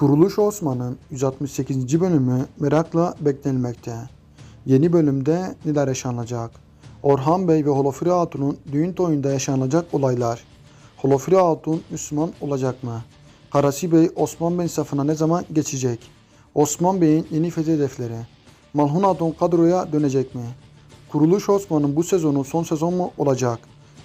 Kuruluş Osman'ın 168. bölümü merakla beklenilmekte. Yeni bölümde neler yaşanacak? Orhan Bey ve Holofiri Hatun'un düğün toyunda yaşanacak olaylar. Holofiri Hatun Müslüman olacak mı? Karasi Bey Osman Bey safına ne zaman geçecek? Osman Bey'in yeni fethi hedefleri. Malhun Hatun kadroya dönecek mi? Kuruluş Osman'ın bu sezonu son sezon mu olacak?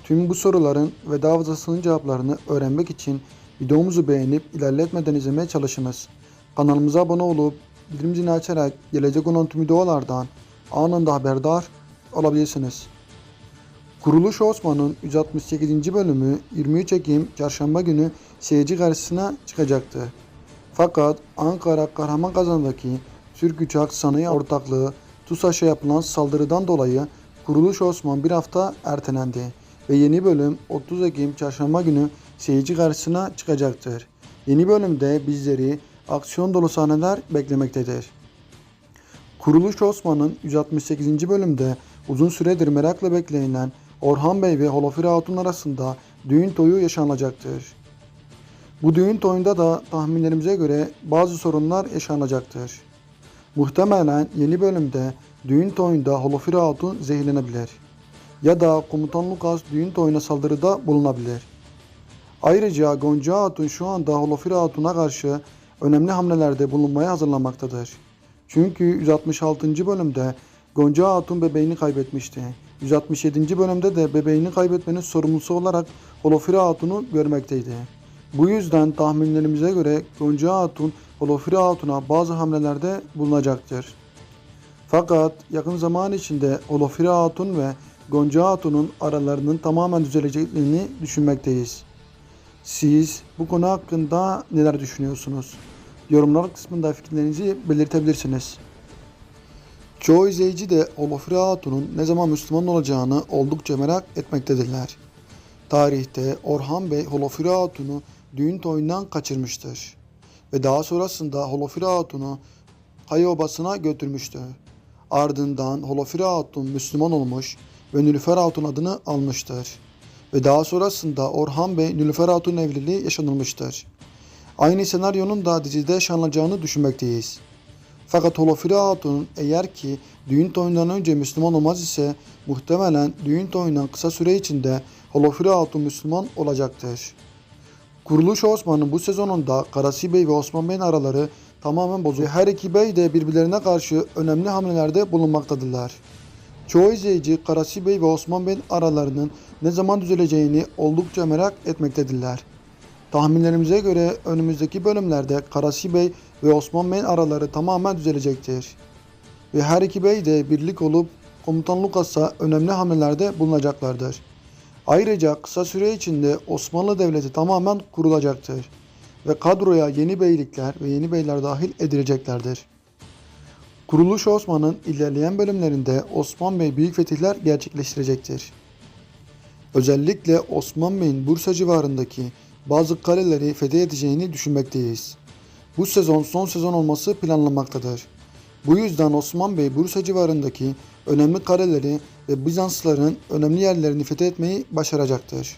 Tüm bu soruların ve daha fazlasının cevaplarını öğrenmek için videomuzu beğenip ilerletmeden izlemeye çalışınız. Kanalımıza abone olup bildirim zilini açarak gelecek olan tüm videolardan anında haberdar olabilirsiniz. Kuruluş Osman'ın 168. bölümü 23 Ekim Çarşamba günü seyirci karşısına çıkacaktı. Fakat Ankara Kahramangazi'ndeki Türk Uçak Sanayi Ortaklığı TUSAŞ'a yapılan saldırıdan dolayı Kuruluş Osman bir hafta ertelendi ve yeni bölüm 30 Ekim Çarşamba günü seyirci karşısına çıkacaktır. Yeni bölümde bizleri aksiyon dolu sahneler beklemektedir. Kuruluş Osman'ın 168. bölümde uzun süredir merakla beklenilen Orhan Bey ve Holofiri Hatun arasında düğün toyu yaşanacaktır. Bu düğün toyunda da tahminlerimize göre bazı sorunlar yaşanacaktır. Muhtemelen yeni bölümde düğün toyunda Holofiri Hatun zehirlenebilir. Ya da Komutan Lukas düğün toyuna saldırıda bulunabilir. Ayrıca Gonca Hatun şu anda Holofiri Hatun'a karşı önemli hamlelerde bulunmaya hazırlanmaktadır. Çünkü 166. bölümde Gonca Hatun bebeğini kaybetmişti. 167. bölümde de bebeğini kaybetmenin sorumlusu olarak Holofiri Hatun'u görmekteydi. Bu yüzden tahminlerimize göre Gonca Hatun Holofiri Hatun'a bazı hamlelerde bulunacaktır. Fakat yakın zaman içinde Holofiri Hatun ve Gonca Hatun'un aralarının tamamen düzeleceklerini düşünmekteyiz. Siz bu konu hakkında neler düşünüyorsunuz? Yorumlar kısmında fikirlerinizi belirtebilirsiniz. Çoğu izleyici de Olofri Hatun'un ne zaman Müslüman olacağını oldukça merak etmektedirler. Tarihte Orhan Bey Holofiri Hatun'u düğün toyundan kaçırmıştır. Ve daha sonrasında Holofiri Hatun'u Kaya Obası'na götürmüştü. Ardından Holofiri Hatun Müslüman olmuş ve Nülüfer Hatun adını almıştır. Ve daha sonrasında Orhan Bey Nülüfer Hatun evliliği yaşanılmıştır. Aynı senaryonun da dizide yaşanacağını düşünmekteyiz. Fakat Holofiri Hatun eğer ki düğün toyundan önce Müslüman olmaz ise muhtemelen düğün toyundan kısa süre içinde Holofiri Hatun Müslüman olacaktır. Kuruluş Osman'ın bu sezonunda Karasi Bey ve Osman Bey'in araları tamamen bozuldu. Her iki bey de birbirlerine karşı önemli hamlelerde bulunmaktadırlar. Çoğu izleyici Karasi Bey ve Osman Bey'in aralarının ne zaman düzeleceğini oldukça merak etmektedirler. Tahminlerimize göre önümüzdeki bölümlerde Karasi Bey ve Osman Bey'in araları tamamen düzelecektir. Ve her iki bey de birlik olup Komutan Lukas'a önemli hamlelerde bulunacaklardır. Ayrıca kısa süre içinde Osmanlı Devleti tamamen kurulacaktır ve kadroya yeni beylikler ve yeni beyler dahil edileceklerdir. Kuruluş Osman'ın ilerleyen bölümlerinde Osman Bey büyük fetihler gerçekleştirecektir. Özellikle Osman Bey'in Bursa civarındaki bazı kaleleri fethedeceğini düşünmekteyiz. Bu sezon son sezon olması planlanmaktadır. Bu yüzden Osman Bey Bursa civarındaki önemli kaleleri ve Bizansların önemli yerlerini fethetmeyi başaracaktır.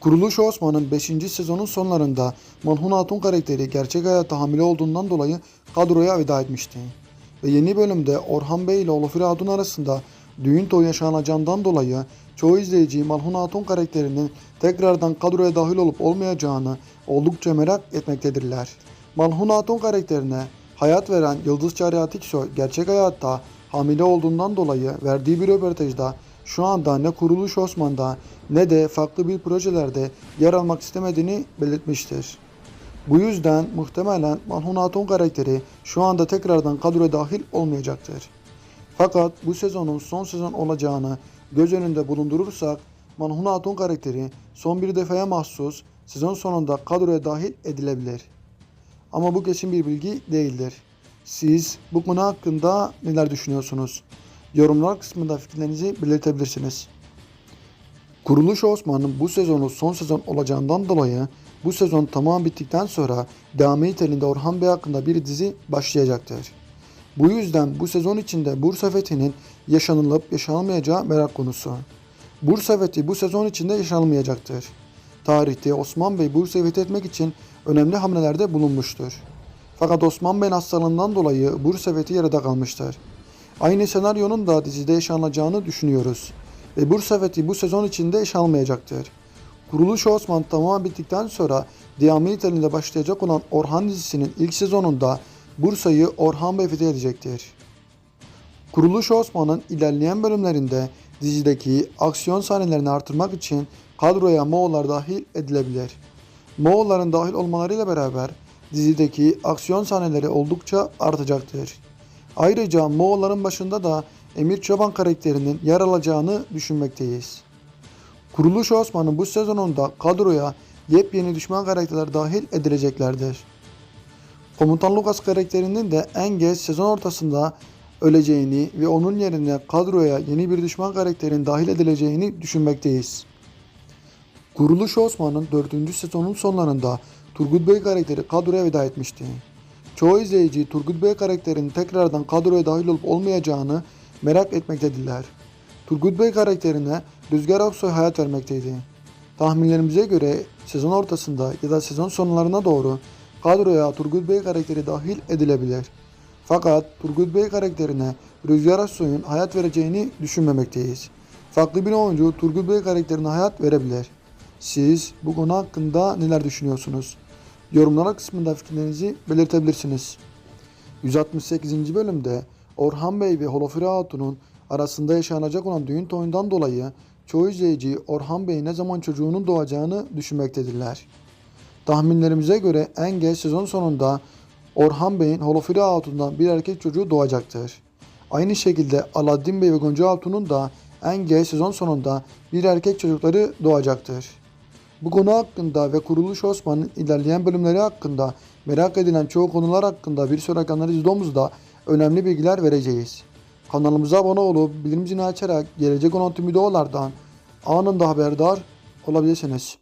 Kuruluş Osman'ın 5. sezonun sonlarında Malhun Hatun karakteri gerçek hayatta hamile olduğundan dolayı kadroya veda etmişti. Ve yeni bölümde Orhan Bey ile Olafir Hatun arasında düğün toyu yaşanacağından dolayı çoğu izleyici Malhun Hatun karakterinin tekrardan kadroya dahil olup olmayacağını oldukça merak etmektedirler. Malhun Hatun karakterine hayat veren Yıldız Çağrı Atiksoy gerçek hayatta hamile olduğundan dolayı verdiği bir röportajda şu anda ne Kuruluş Osman'da ne de farklı bir projelerde yer almak istemediğini belirtmiştir. Bu yüzden muhtemelen Malhun Hatun karakteri şu anda tekrardan kadroya dahil olmayacaktır. Fakat bu sezonun son sezon olacağını göz önünde bulundurursak Manhun Hatun karakteri son bir defaya mahsus sezon sonunda kadroya dahil edilebilir. Ama bu kesin bir bilgi değildir. Siz bu konu hakkında neler düşünüyorsunuz? Yorumlar kısmında fikirlerinizi belirtebilirsiniz. Kuruluş Osman'ın bu sezonu son sezon olacağından dolayı bu sezon tamam bittikten sonra devamı niteliğinde Orhan Bey hakkında bir dizi başlayacaktır. Bu yüzden bu sezon içinde Bursa Fethi'nin yaşanılıp yaşanılmayacağı merak konusu. Bursa Fethi bu sezon içinde yaşanılmayacaktır. tarihte Osman Bey Bursa'yı fethetmek için önemli hamlelerde bulunmuştur. Fakat Osman Bey'in hastalığından dolayı Bursa fethi yarıda kalmıştır. Aynı senaryonun da dizide yaşanacağını düşünüyoruz. Ve Bursa fethi bu sezon içinde yaşanmayacaktır. Kuruluş Osman tamamen bittikten sonra devamlı niteliğinde başlayacak olan Orhan dizisinin ilk sezonunda Bursa'yı Orhan Bey fethedecektir. Kuruluş Osman'ın ilerleyen bölümlerinde dizideki aksiyon sahnelerini artırmak için kadroya Moğollar dahil edilebilir. Moğolların dahil olmalarıyla beraber dizideki aksiyon sahneleri oldukça artacaktır. Ayrıca Moğolların başında da Emir Çoban karakterinin yer alacağını düşünmekteyiz. Kuruluş Osman'ın bu sezonunda kadroya yepyeni düşman karakterler dahil edileceklerdir. Komutan Lucas karakterinin de en geç sezon ortasında öleceğini ve onun yerine kadroya yeni bir düşman karakterin dahil edileceğini düşünmekteyiz. Kuruluş Osman'ın 4. sezonun sonlarında Turgut Bey karakteri kadroya veda etmişti. Çoğu izleyici Turgut Bey karakterinin tekrardan kadroya dahil olup olmayacağını merak etmektedirler. Turgut Bey karakterine Rüzgar Aksoy hayat vermekteydi. Tahminlerimize göre sezon ortasında ya da sezon sonlarına doğru kadroya Turgut Bey karakteri dahil edilebilir. Fakat Turgut Bey karakterine Rüzgar Aksoy'un hayat vereceğini düşünmemekteyiz. Farklı bir oyuncu Turgut Bey karakterine hayat verebilir. Siz bu konu hakkında neler düşünüyorsunuz? Yorumlar kısmında fikirlerinizi belirtebilirsiniz. 168. bölümde Orhan Bey ve Holofire Hatun'un arasında yaşanacak olan düğün toyundan dolayı çoğu izleyici Orhan Bey'in ne zaman çocuğunun doğacağını düşünmektedirler. Tahminlerimize göre en geç sezon sonunda Orhan Bey'in Holofire Hatun'dan bir erkek çocuğu doğacaktır. Aynı şekilde Aladdin Bey ve Gonca Hatun'un da en geç sezon sonunda bir erkek çocukları doğacaktır. Bu konu hakkında ve Kuruluş Osman'ın ilerleyen bölümleri hakkında merak edilen çoğu konular hakkında bir sonraki analiz videomuzda önemli bilgiler vereceğiz. Kanalımıza abone olup bildirim zilini açarak gelecek olan tüm videolardan anında haberdar olabilirsiniz.